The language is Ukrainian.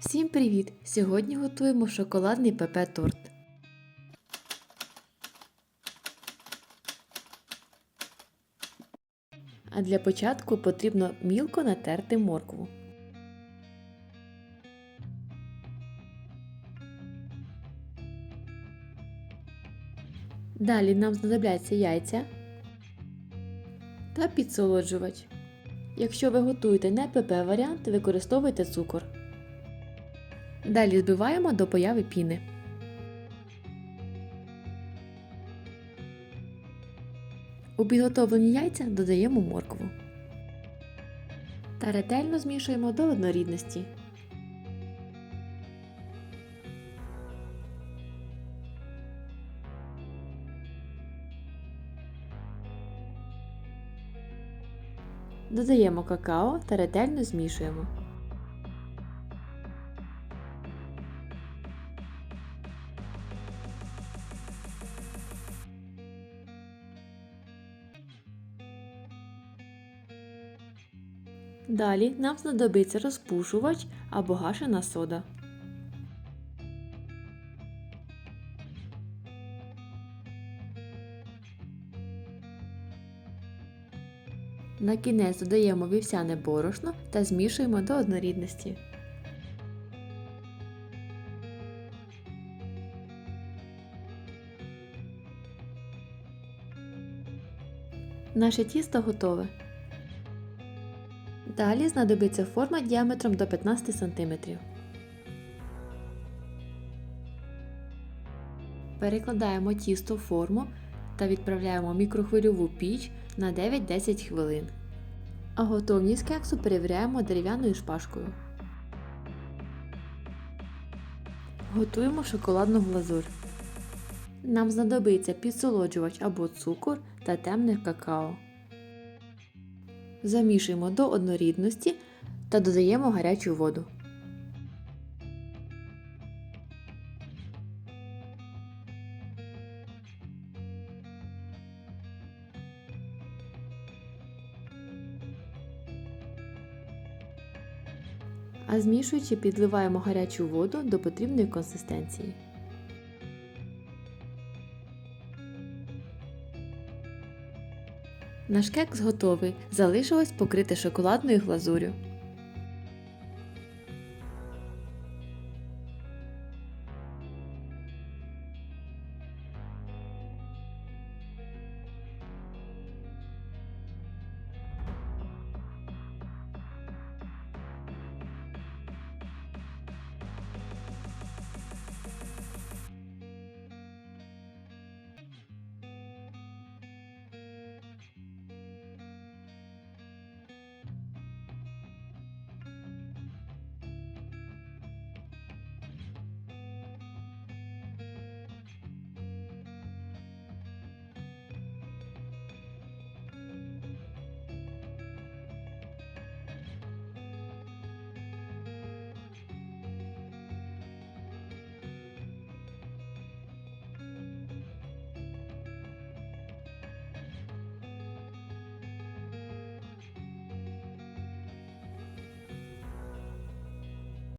Всім привіт! Сьогодні готуємо шоколадний ПП торт. А для початку потрібно мілко натерти моркву. Далі нам знадобляться яйця та підсолоджувач. Якщо ви готуєте не ПП варіант, використовуйте цукор. Далі збиваємо до появи піни. У підготовлені яйця додаємо моркву та ретельно змішуємо до однорідності. Додаємо какао та ретельно змішуємо. Далі нам знадобиться розпушувач або гашена сода. На кінець додаємо вівсяне борошно та змішуємо до однорідності. Наше тісто готове. Далі знадобиться форма діаметром до 15 см. Перекладаємо тісто в форму та відправляємо мікрохвильову піч на 9-10 хвилин. А готовність кексу перевіряємо дерев'яною шпажкою. Готуємо шоколадну глазурь. Нам знадобиться підсолоджувач або цукор та темне какао. Замішуємо до однорідності та додаємо гарячу воду. А змішуючи, підливаємо гарячу воду до потрібної консистенції. Наш кекс готовий. Залишилось покрити шоколадною глазурю.